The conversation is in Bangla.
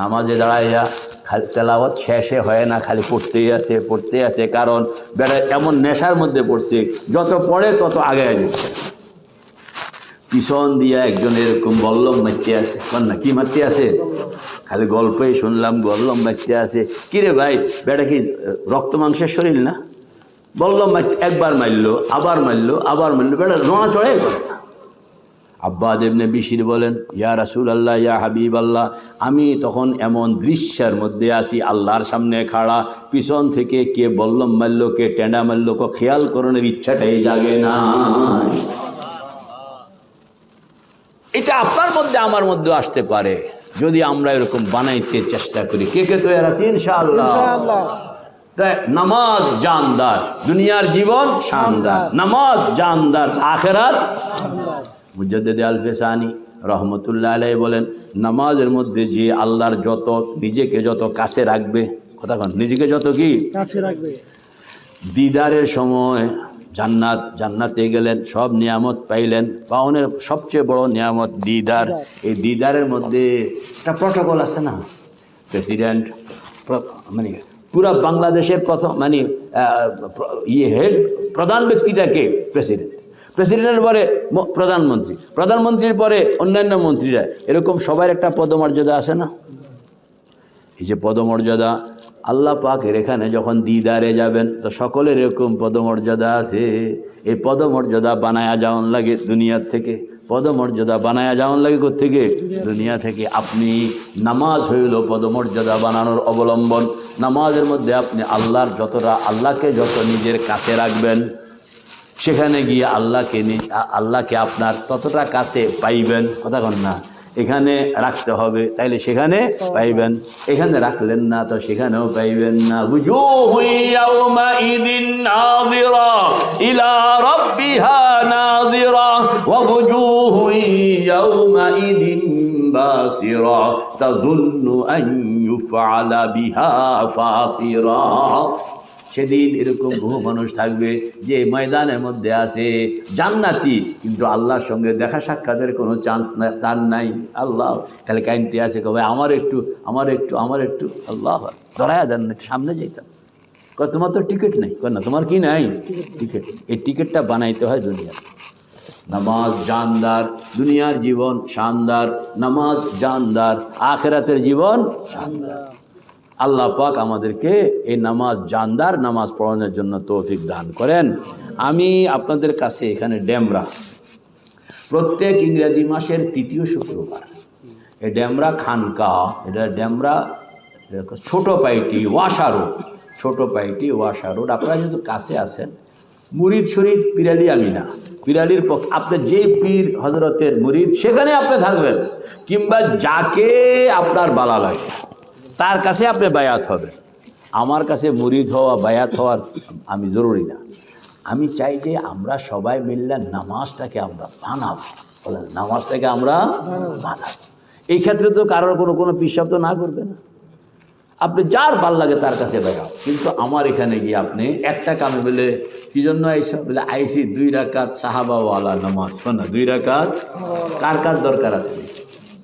নামাজে দাঁড়াইয়া খালি তেলাওয়াত শেষে হয় না, খালি পড়তেই আছে পড়তেই আছে। কারণ বেড়া এমন নেশার মধ্যে পড়ছে, যত পড়ে তত আগে যাচ্ছে পিছন দিয়া একজন এরকম বল্লম মারতে আছে। না, কি মারতে আছে? খালি গল্পই শুনলাম বল্লম মারতে আছে। কিরে ভাই বেটা কি রক্ত মাংসের শরীর না? বল্লম একবার মারলো, আবার মারলো আবার মারলো বেটা নোয়া চড়াই করে না আব্বা দেবনে বিশির বলেন ইয়া রাসুল আল্লাহ ইয়া হাবিব আল্লাহ আমি তখন এমন দৃশ্যের মধ্যে আসি আল্লাহর সামনে খাড়া পিছন থেকে কে বল্লম মারল কে টেন্ডা মারল কে খেয়াল করণের ইচ্ছাটাই জাগে না। এটা আপনার মধ্যে আমার মধ্যে আসতে পারে যদি আমরা এরকম বানাইতে চেষ্টা করি। কে কে তৈরি আছি ইনশাআল্লাহ। নামাজ জানদার দুনিয়ার জীবন শানদার নামাজ জানদার আখেরাত মুজাদ্দেদ আলফেসানি রহমতুল্লাহ আলাই বলেন নামাজের মধ্যে যে আল্লাহর যত নিজেকে যত কাছে রাখবে কথা কন নিজেকে যত কি? কাছে রাখবে। দিদারের সময় জান্নাত জান্নাতে গেলেন সব নিয়ামত পাইলেন। পাওনের সবচেয়ে বড় নিয়ামত দিদার। এই দিদারের মধ্যে একটা প্রটোকল আছে না? প্রেসিডেন্ট মানে পুরা বাংলাদেশের প্রথম মানে ইয়ে হেড প্রধান ব্যক্তিটাকে প্রেসিডেন্ট প্রেসিডেন্টের পরে প্রধানমন্ত্রী। প্রধানমন্ত্রীর পরে অন্যান্য মন্ত্রীরা। এরকম সবার একটা পদমর্যাদা আছে না? এই যে পদমর্যাদা আল্লাহ পাকের এখানে যখন দিদারে যাবেন, তো সকলের এরকম পদমর্যাদা আছে। এই পদমর্যাদা বানায়া যাওয়ান লাগে দুনিয়ার থেকে। পদমর্যাদা বানায়া যাওয়ান লাগে থেকে দুনিয়া থেকে। আপনি নামাজ হইল পদমর্যাদা বানানোর অবলম্বন। নামাজের মধ্যে আপনি আল্লাহর যতটা, আল্লাহকে যত নিজের কাছে রাখবেন সেখানে গিয়ে আল্লাহকে আল্লাহকে আপনার ততটা কাছে পাইবেন, কথা কন না। এখানে রাখতে হবে, তাইলে সেখানে পাইবেন। এখানে রাখলেন না তো সেখানেও পাইবেন না। বুঝুহু ইয়াউমাইদিন নাযিরা ইলা রাব্বিহা নাযিরা বিহা ফাতিরা। সেদিন এরকম বহু মানুষ থাকবে যে ময়দানের মধ্যে আছে জান্নাতি। কিন্তু আল্লাহর সঙ্গে দেখা সাক্ষাতের কোনো চান্স তার নাই। আল্লাহ তাহলে কাইনতে আছে কবে? আমার একটু আমার একটু আমার একটু। আল্লাহ ধরায়া দেন না, সামনে যেতাম কয় তোমার তো টিকিট নেই। না তোমার কি নাই? টিকিট এই টিকিটটা বানাইতে হয় দুনিয়া নামাজ জানদার দুনিয়ার জীবন শানদার। নামাজ জানদার আখেরাতের জীবন আল্লাহ পাক আমাদেরকে এই নামাজ জানদার নামাজ পড়ানোর জন্য তৌফিক দান করেন। আমি আপনাদের কাছে এখানে ড্যামরা প্রত্যেক ইংরেজি মাসের তৃতীয় শুক্রবার। এই ড্যামরা খানকা, এটা ড্যামরা ছোট পাইটি ওয়াশা রোড। ছোট পাইটি ওয়াশা রোড। আপনারা যেহেতু কাছে আছেন মুরিদ শরীফ পিরালি আমি না পিরালির পক্ষ আপনি যে পীর হজরতের মুরিদ, সেখানে আপনি থাকবেন। কিংবা যাকে আপনার বালা লাগে। তার কাছে আপনি বায়াত হবে আমার কাছে মুরিদ হওয়া বায়াত হওয়ার আমি জরুরি না। আমি চাই যে আমরা সবাই মিললে নামাজটাকে আমরা বানাবো বলেন নামাজটাকে আমরা বানাবো এই ক্ষেত্রে তো কারোর কোনো কোনো পিসাব তো না করবে না। আপনি যার ভালো লাগে তার কাছে বেড়াও কিন্তু আমার এখানে গিয়ে আপনি একটা কামে বলে কি জন্য আইসা? বলে আইসি দুই রাকাত সাহাবাওয়ালা নামাজ। না দুই রাকাত কার কার দরকার আছে?